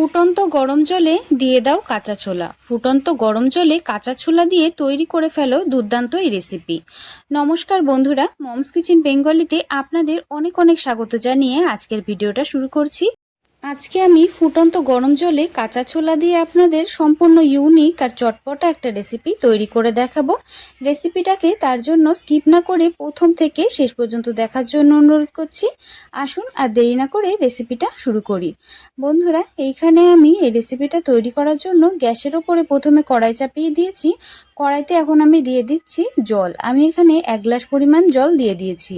ফুটন্ত গরম জলে দিয়ে দাও কাঁচা ছোলা। ফুটন্ত গরম জলে কাঁচা ছোলা দিয়ে তৈরি করে ফেলো দুর্দান্ত এই রেসিপি নমস্কার বন্ধুরা, মমস কিচেন বেঙ্গলিতে আপনাদের অনেক অনেক স্বাগত জানিয়ে আজকের ভিডিওটা শুরু করছি। আজকে আমি ফুটন্ত গরম জলে কাঁচা ছোলা দিয়ে আপনাদের সম্পূর্ণ ইউনিক আর চটপটা একটা রেসিপি তৈরি করে দেখাবো। রেসিপিটাকে তার জন্য স্কিপ না করে প্রথম থেকে শেষ পর্যন্ত দেখার জন্য অনুরোধ করছি। আসুন আর দেরি না করে রেসিপিটা শুরু করি। বন্ধুরা, এইখানে আমি এই রেসিপিটা তৈরি করার জন্য গ্যাসের ওপরে প্রথমে কড়াই চাপিয়ে দিয়েছি। কড়াইতে এখন আমি দিয়ে দিচ্ছি জল। আমি এখানে এক গ্লাস পরিমাণ জল দিয়ে দিয়েছি।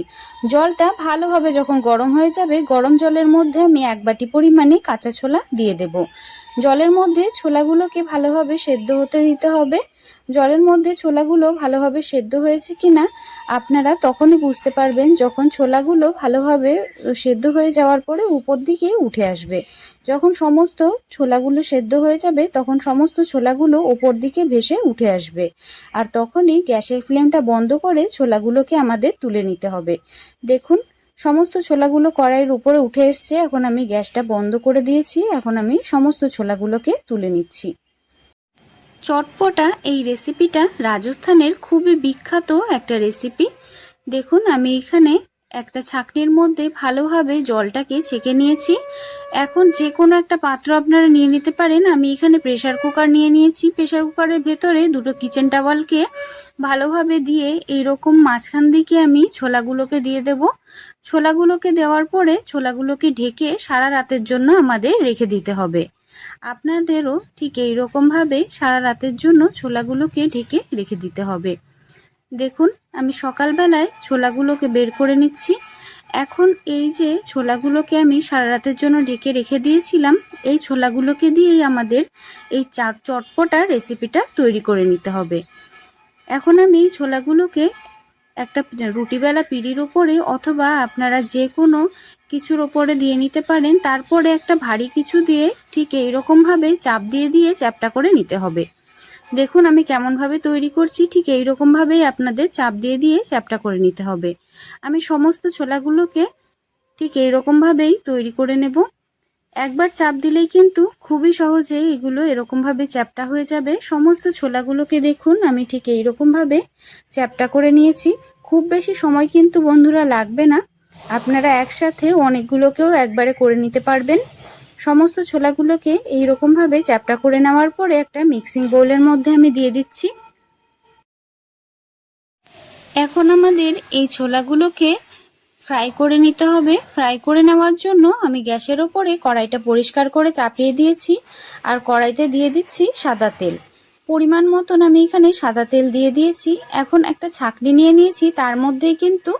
জলটা ভালোভাবে যখন গরম হয়ে যাবে, গরম জলের মধ্যে আমি এক বাটি পরিমাণে কাঁচা ছোলা দিয়ে দেব। জলের মধ্যে ছোলাগুলোকে ভালোভাবে সেদ্ধ হতে দিতে হবে। জলের মধ্যে ছোলাগুলো ভালোভাবে সেদ্ধ হয়েছে কিনা আপনারা তখনই বুঝতে পারবেন যখন ছোলাগুলো ভালোভাবে সেদ্ধ হয়ে যাওয়ার পরে উপর দিকে উঠে আসবে। যখন সমস্ত ছোলাগুলো সেদ্ধ হয়ে যাবে, তখন সমস্ত ছোলাগুলো ওপর দিকে ভেসে উঠে আসবে। আর তখনই গ্যাসের ফ্লেমটা বন্ধ করে ছোলাগুলোকে আমাদের তুলে নিতে হবে। দেখুন সমস্ত ছোলাগুলো কড়াইয়ের উপরে উঠে এসছে। এখন আমি গ্যাসটা বন্ধ করে দিয়েছি। এখন আমি সমস্ত ছোলাগুলোকে তুলে নিচ্ছি। চটপটা এই রেসিপিটা রাজস্থানের খুবই বিখ্যাত একটা রেসিপি দেখুন, আমি এখানে একটা ছাকনির মধ্যে ভালোভাবে জলটাকে ছেঁকে নিয়েছি। এখন যে কোনো একটা পাত্র আপনারা নিয়ে নিতে পারেন। আমি এখানে প্রেশার কুকার নিয়ে নিয়েছি। প্রেশার কুকারের ভেতরে দুটো কিচেন টাওয়ালকে ভালোভাবে দিয়ে এইরকম মাঝখান দিকে আমি ছোলাগুলোকে দিয়ে দেব। ছোলাগুলোকে দেওয়ার পরে ছোলাগুলোকে ঢেকে সারা রাতের জন্য আমাদের রেখে দিতে হবে। আপনাদেরও ঠিক এইরকমভাবে সারা রাতের জন্য ছোলাগুলোকে ঢেকে রেখে দিতে হবে। দেখুন, আমি সকালবেলায় ছোলাগুলোকে বের করে নিচ্ছি। এখন এই যে ছোলাগুলোকে আমি সারা রাতের জন্য ঢেকে রেখে দিয়েছিলাম, এই ছোলাগুলোকে দিয়েই আমাদের এই চাট চটপটা রেসিপিটা তৈরি করে নিতে হবে। এখন আমি এই ছোলাগুলোকে একটা রুটিবেলা পিড়ির ওপরে অথবা আপনারা যে কোনো কিছুর ওপরে দিয়ে নিতে পারেন, তারপরে একটা ভারী কিছু দিয়ে ঠিক এইরকমভাবে চাপ দিয়ে দিয়ে চ্যাপটা করে নিতে হবে। দেখুন, আমি কেমনভাবে তৈরি করছি, ঠিক এই এইরকমভাবেই আপনাদের চাপ দিয়ে দিয়ে চ্যাপটা করে নিতে হবে। আমি সমস্ত ছোলাগুলোকে ঠিক এই এইরকমভাবেই তৈরি করে নেব। একবার চাপ দিলেই কিন্তু খুবই সহজে এগুলো এরকমভাবে চ্যাপটা হয়ে যাবে। সমস্ত ছোলাগুলোকে দেখুন, আমি ঠিক এই এইরকমভাবে চ্যাপটা করে নিয়েছি। খুব বেশি সময় কিন্তু বন্ধুরা লাগবে না। আপনারা একসাথে অনেকগুলোকেও একবারে করে নিতে পারবেন। সমস্ত ছোলাগুলোকে এইরকমভাবে চ্যাপটা করে নেওয়ার পরে একটা মিক্সিং বোলের মধ্যে আমি দিয়ে দিচ্ছি। এখন আমাদের এই ছোলাগুলোকে ফ্রাই করে নিতে হবে। ফ্রাই করে নেওয়ার জন্য আমি গ্যাসের ওপরে কড়াইটা পরিষ্কার করে চাপিয়ে দিয়েছি আর কড়াইতে দিয়ে দিচ্ছি সাদা তেল। পরিমাণ মতন আমি এখানে সাদা তেল দিয়ে দিয়েছি। এখন একটা ছাকনি নিয়ে নিয়েছি, তার মধ্যেই কিন্তু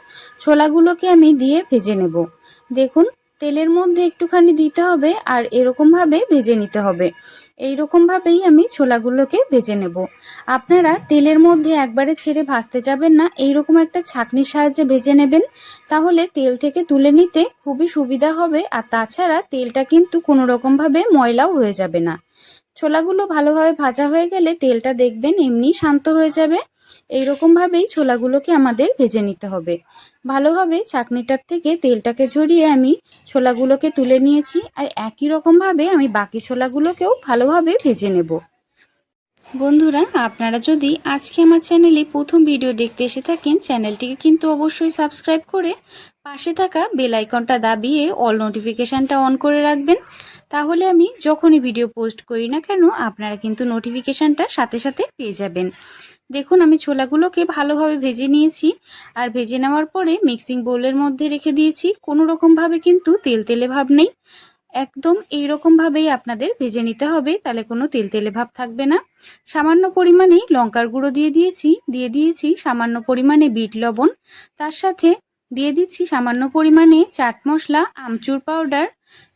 ছোলাগুলোকে আমি দিয়ে ভেজে নেব। দেখুন তেলের মধ্যে একটুখানি দিতে হবে আর এরকমভাবে ভেজে নিতে হবে। এই রকমভাবেই আমি ছোলাগুলোকে ভেজে নেব। আপনারা তেলের মধ্যে একবারে ছেড়ে ভাজতে যাবেন না এই রকম একটা ছাকনির সাহায্যে ভেজে নেবেন। তাহলে তেল থেকে তুলে নিতে খুবই সুবিধা হবে আর তাছাড়া তেলটা কিন্তু কোনো রকমভাবে ময়লাও হয়ে যাবে না। ছোলাগুলো ভালোভাবে ভাজা হয়ে গেলে তেলটা দেখবেন এমনি শান্ত হয়ে যাবে। এইরকমভাবেই ছোলাগুলোকে আমাদের ভেজে নিতে হবে। ভালোভাবে ছাকনিটার থেকে তেলটাকে ঝরিয়ে আমি ছোলাগুলোকে তুলে নিয়েছি আর একই রকমভাবে আমি বাকি ছোলাগুলোকেও ভালোভাবে ভেজে নেব। বন্ধুরা, আপনারা যদি আজকে আমার চ্যানেলে প্রথম ভিডিও দেখতে এসে থাকেন, চ্যানেলটিকে কিন্তু অবশ্যই সাবস্ক্রাইব করে পাশে থাকা বেল আইকনটা দাবিয়ে অল নোটিফিকেশানটা অন করে রাখবেন। তাহলে আমি যখনই ভিডিও পোস্ট করি না কেন, আপনারা কিন্তু নোটিফিকেশানটা সাথে সাথে পেয়ে যাবেন। দেখুন, আমি ছোলাগুলোকে ভালোভাবে ভেজে নিয়েছি। আর ভেজে নেওয়ার পরে মিক্সিং বোলের মধ্যে রেখে দিয়েছি। কোনো রকমভাবে কিন্তু তেল তেলে ভাব নেই। একদম এই রকমভাবেই আপনাদের ভেজে নিতে হবে, তাহলে কোনো তেল তেলে ভাব থাকবে না। সামান্য পরিমাণে লঙ্কার গুঁড়ো দিয়ে দিয়েছি দিয়ে দিয়েছি সামান্য পরিমাণে বিট লবণ। তার সাথে দিয়ে দিচ্ছি সামান্য পরিমাণে চাট মশলা, আমচুর পাউডার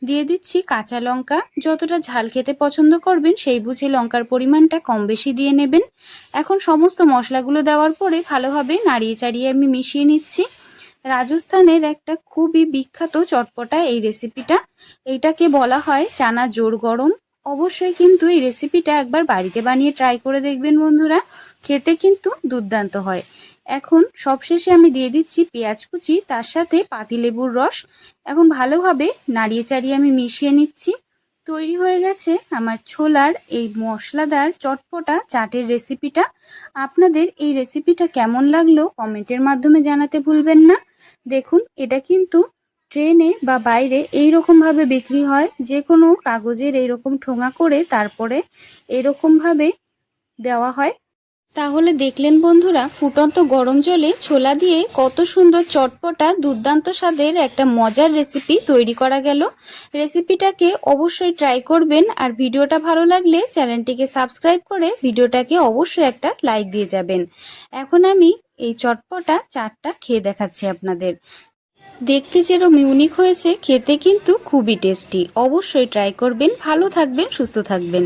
দিয়ে দিচ্ছি কাঁচা লঙ্কা। যতটা ঝাল খেতে পছন্দ করবেন সেই বুঝে লঙ্কার পরিমাণটা কম বেশি দিয়ে নেবেন। এখন সমস্ত মশলাগুলো দেওয়ার পরে ভালোভাবে নাড়িয়ে চাড়িয়ে আমি মিশিয়ে নিচ্ছি। রাজস্থানের একটা খুবই বিখ্যাত চটপটা এই রেসিপিটা এইটাকে বলা হয় চানা জোর গরম। অবশ্যই কিন্তু এই রেসিপিটা একবার বাড়িতে বানিয়ে ট্রাই করে দেখবেন বন্ধুরা। খেতে কিন্তু দুর্দান্ত হয়। এখন সবশেষে আমি দিয়ে দিচ্ছি পেঁয়াজ কুচি, তার সাথে পাতিলেবুর রস। এখন ভালোভাবে নাড়িয়ে চাড়িয়ে আমি মিশিয়ে নিচ্ছি। তৈরি হয়ে গেছে আমার ছোলার এই মশলাদার চটপটা চাটের রেসিপিটা। আপনাদের এই রেসিপিটা কেমন লাগল কমেন্টের মাধ্যমে জানাতে ভুলবেন না। দেখুন, এটা কিন্তু ট্রেনে বা বাইরে এই রকমভাবে বিক্রি হয়। যে কোনো কাগজের এইরকম ঠোঙা করে তারপরে এরকমভাবে দেওয়া হয়। তাহলে দেখলেন বন্ধুরা, ফুটন্ত গরম জলে ছোলা দিয়ে কত সুন্দর চটপটা, দুর্দান্ত স্বাদের একটা মজার রেসিপি তৈরি করা গেল। রেসিপিটাকে অবশ্যই ট্রাই করবেন আর ভিডিওটা ভালো লাগলে চ্যানেলটিকে সাবস্ক্রাইব করে ভিডিওটাকে অবশ্যই একটা লাইক দিয়ে যাবেন। এখন আমি এই চটপটা চারটা খেয়ে দেখাচ্ছি আপনাদের। দেখতে যেরকম ইউনিক হয়েছে, খেতে কিন্তু খুবই টেস্টি অবশ্যই ট্রাই করবেন, ভালো থাকবেন, সুস্থ থাকবেন।